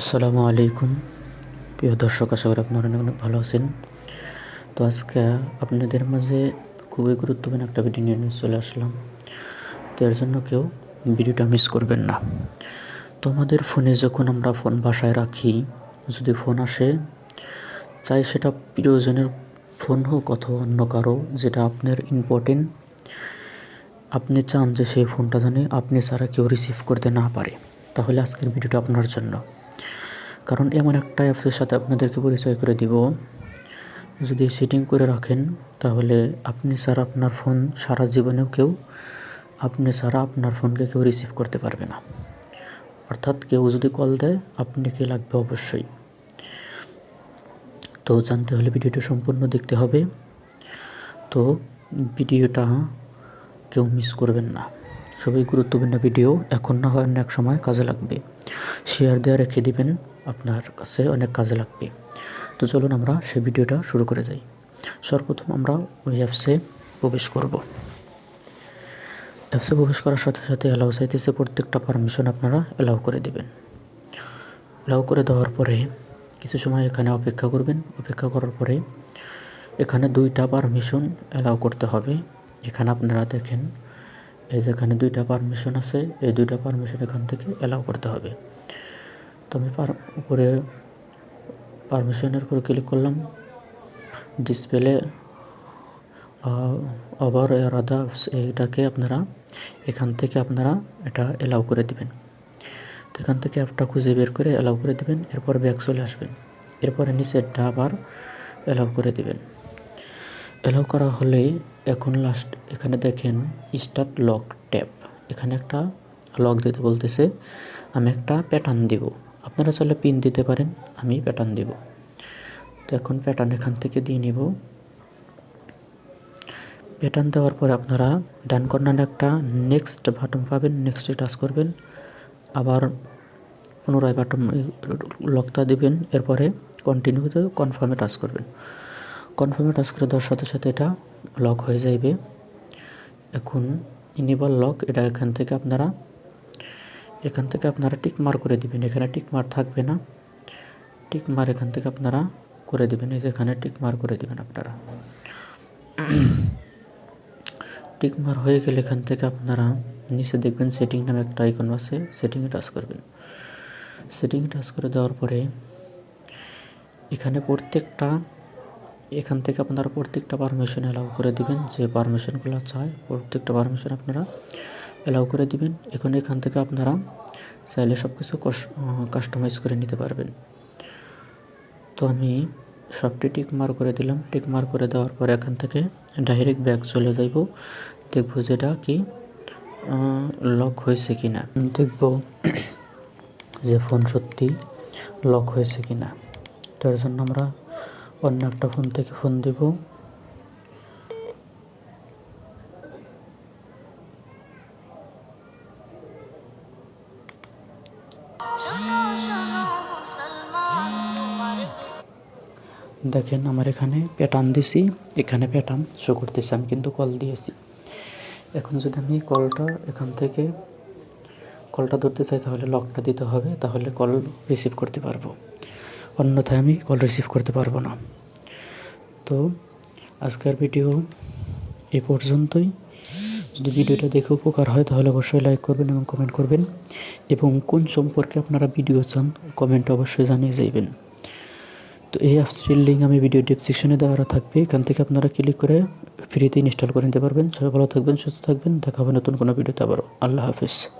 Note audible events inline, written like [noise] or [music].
আসসালামু আলাইকুম। প্রিয় দর্শক, আশা করি আপনারা অনেক অনেক ভালো আছেন। তো আজকে আপনাদের মাঝে খুবই গুরুত্বপূর্ণ একটা ভিডিও নিয়ে চলে আসলাম। তো এর জন্য কেউ ভিডিওটা মিস করবেন না। তো আমাদের ফোনে যখন আমরা ফোন বাসায় রাখি, যদি ফোন আসে, চাই সেটা প্রিয়জনের ফোন হোক অথবা অন্য কারও, যেটা আপনার ইম্পর্টেন্ট আপনি চান যে সেই ফোনটা জানে আপনি ছাড়া কেউ রিসিভ করতে না পারে। তাহলে আজকের ভিডিওটা আপনার জন্য। কারণ এমন একটা অ্যাপসের সাথে আপনাদেরকে পরিচয় করে দিব। যদি সেটিং করে রাখেন, তাহলে আপনি ছাড়া আপনার ফোন সারা জীবনেও কেউ, আপনি ছাড়া আপনার ফোনকে কেউ রিসিভ করতে পারবে না। অর্থাৎ কেউ যদি কল দেয়, আপনাকে লাগবে অবশ্যই। তো জানতে হলে ভিডিওটা সম্পূর্ণ দেখতে হবে। তো ভিডিওটা কেউ মিস করবেন না। সবই গুরুত্বপূর্ণ ভিডিও, এখন না হয় অন্য এক সময় কাজে লাগবে। শেয়ার দেওয়া রেখে দিবেন, আপনার কাছে অনেক কাজে লাগবে। তো চলুন আমরা সে ভিডিওটা শুরু করে যাই। সর্বপ্রথম আমরা ওই অ্যাপসে প্রবেশ করব। অ্যাপসে প্রবেশ করার সাথে সাথে অ্যালাউ চাইতেছে প্রত্যেকটা পারমিশন আপনারা অ্যালাউ করে দিবেন। অ্যালাউ করে দেওয়ার পরে কিছু সময় এখানে অপেক্ষা করবেন। অপেক্ষা করার পরে এখানে দুইটা পারমিশন অ্যালাউ করতে হবে। এখানে আপনারা দেখেন এই যেখানে দুইটা পারমিশন আছে, এই দুইটা পারমিশন এখান থেকে অ্যালাউ করতে হবে। তো আমি পার উপরে পারমিশনের উপরে ক্লিক করলাম। ডিসপ্লে আবার আলাদা এইটাকে আপনারা এখান থেকে আপনারা এটা অ্যালাউ করে দিবেন। তো এখান থেকে অ্যাপটা খুঁজে বের করে অ্যালাউ করে দিবেন, এরপর ব্যাক চলে আসবেন। এরপরে নিচেরটা আবার অ্যালাউ করে দিবেন। অ্যালাউ করা হলে এখন লাস্ট এখানে দেখেন স্টার্ট লক ট্যাপ এখানে একটা লক দিতে বলতেছে, আমি একটা প্যাটার্ন দিব। আপনারা চাইলে পিন দিতে পারেন, আমি প্যাটার্ন দিব। তো এখন প্যাটার্ন এখান থেকে দিয়ে নিব। প্যাটার্ন দেওয়ার পরে আপনারা ডান কর্নারে একটা নেক্সট বাটন পাবেন নেক্সটে টাচ করবেন। আবার পুনরায় বাটন লকটা দিবেন, এরপরে কন্টিনিউতে কনফার্মে টাচ করবেন। কনফার্মে টাচ করে দেওয়ার সাথে সাথে এটা লক হয়ে যাইবে। এখন ইনেবল লক এটা এখান থেকে আপনারা, এখান থেকে আপনারা টিক মার করে দিবেন। এখানে টিক মার থাকবে না। টিক মার এখান থেকে আপনারা করে দিবেন। এখানে টিক মার করে দিবেন আপনারা। [clears throat] টিক মার হয়ে গেলে এখান থেকে আপনারা নিচে দেখবেন সেটিং নামে একটা আইকন আছে। সেটিংয়ে টাচ করবেন। সেটিংয়ে টাচ করে দেওয়ার পরে এখানে প্রত্যেকটা এখান থেকে আপনারা প্রত্যেকটা পারমিশন অ্যালাউ করে দিবেন, যে পারমিশনগুলো চায়, প্রত্যেকটা পারমিশন আপনারা অ্যালাউ করে দিবেন। এখন এখান থেকে আপনারা চাইলে সব কিছু কাস্টমাইজ করে নিতে পারবেন। তো আমি সবটি টিক মার করে দিলাম। টিক মার করে দেওয়ার পর এখান থেকে ডাইরেক্ট ব্যাক চলে যাইব। দেখব যেটা কি লক হয়েছে কি না দেখব যে ফোন সত্যি লক হয়েছে কি না তার জন্য আমরা অন্য একটা ফোন থেকে ফোন দেব। দেখেন আমার এখানে প্যাটার্ন দিছি, এখানে প্যাটার্ন শো করতেছে, আমি কিন্তু কল দিয়েছি। এখন যদি আমি কলটা এখান থেকে কলটা ধরতে চাই, তাহলে লকটা দিতে হবে, তাহলে কল রিসিভ করতে পারব। অন্যথায় আমি কল রিসিভ করতে পারব না। তো আজকের ভিডিও এ পর্যন্তই। যদি ভিডিওটা দেখে উপকার হয়, তাহলে অবশ্যই লাইক করবেন এবং কমেন্ট করবেন। এবং কোন সম্পর্কে আপনারা ভিডিও চান কমেন্ট অবশ্যই জানিয়ে যাইবেন। তো এই অ্যাপসটির লিঙ্ক আমি ভিডিও ডিসক্রিপশনে দেওয়া থাকবে। এখান থেকে আপনারা ক্লিক করে ফ্রিতে ইনস্টল করে নিতে পারবেন। সবাই ভালো থাকবেন, সুস্থ থাকবেন। দেখা হবে নতুন কোনো ভিডিওতে আবারও। আল্লাহ হাফিজ।